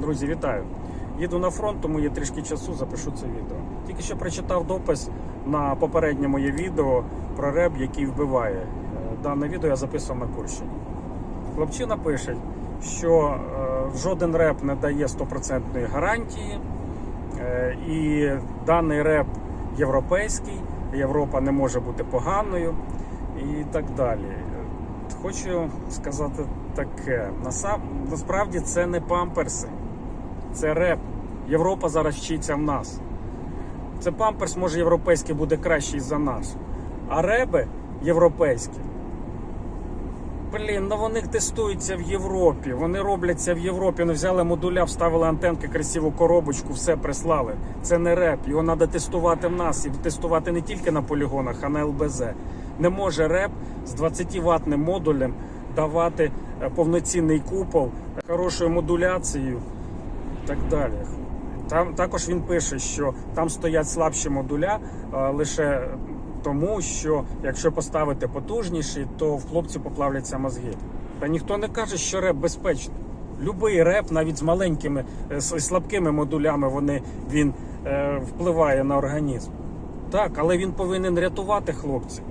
Друзі, вітаю! Їду на фронт, тому є трішки часу, запишу це відео. Тільки що прочитав допис на попереднє моє відео про реп, який вбиває. Е, Дане відео я записував на Курщині. Хлопчина пише, що е, жоден реп не дає 100% гарантії, е, і даний реп європейський, Європа не може бути поганою і так далі. Хочу сказати таке: насправді це не памперси, це реп. Європа зараз вчиться в нас. Це памперс, може, європейський буде кращий за нас. А реби європейські. Блін, ну вони тестуються в Європі. Вони робляться в Європі. Вони взяли модуля, вставили антенки, красиву коробочку, все прислали. Це не реп. Його треба тестувати в нас і тестувати не тільки на полігонах, а на ЛБЗ. Не може реп з 20 ватним модулем давати е, повноцінний купол, хорошою модуляцією так далі. Там також він пише, що там стоять слабші модуля а, лише тому, що якщо поставити потужніші, то в хлопців поплавляться мозги. Та ніхто не каже, що реп безпечний. Любий реп, навіть з маленькими е, з слабкими модулями, вони, він е, впливає на організм. Так, але він повинен рятувати хлопців.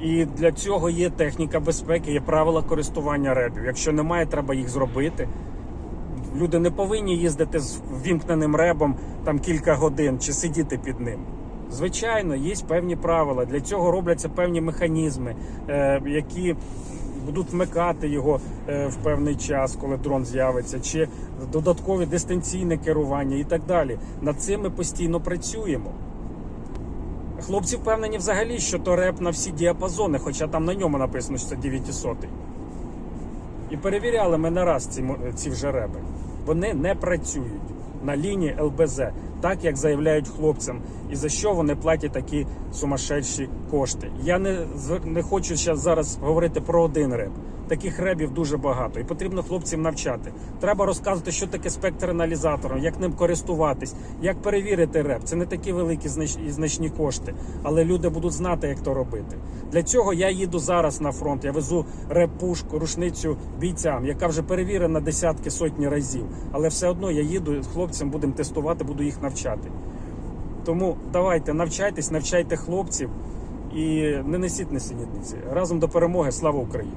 І для цього є техніка безпеки, є правила користування репів. Якщо немає, треба їх зробити. Люди не повинні їздити з вімкненим ребом там кілька годин чи сидіти під ним. Звичайно, є певні правила. Для цього робляться певні механізми, е, які будуть вмикати його е, в певний час, коли дрон з'явиться, чи додаткові дистанційне керування і так далі. Над цим ми постійно працюємо. Хлопці впевнені взагалі, що то реп на всі діапазони, хоча там на ньому написано, що це 900. І перевіряли ми не раз ці, ці вже реби. Вони не працюють на лінії ЛБЗ, так як заявляють хлопцям, і за що вони платять такі сумасшедші кошти. Я не, не хочу зараз говорити про один реб. Таких ребів дуже багато, і потрібно хлопцям навчати. Треба розказувати, що таке спектр аналізатора, як ним користуватись, як перевірити реп. Це не такі великі і значні кошти, але люди будуть знати, як то робити. Для цього я їду зараз на фронт. Я везу реп-пушку, рушницю бійцям, яка вже перевірена десятки сотні разів. Але все одно я їду хлопцям, будемо тестувати, буду їх навчати. Тому давайте навчайтесь, навчайте хлопців і не несіть несенітниці. Разом до перемоги. Слава Україні!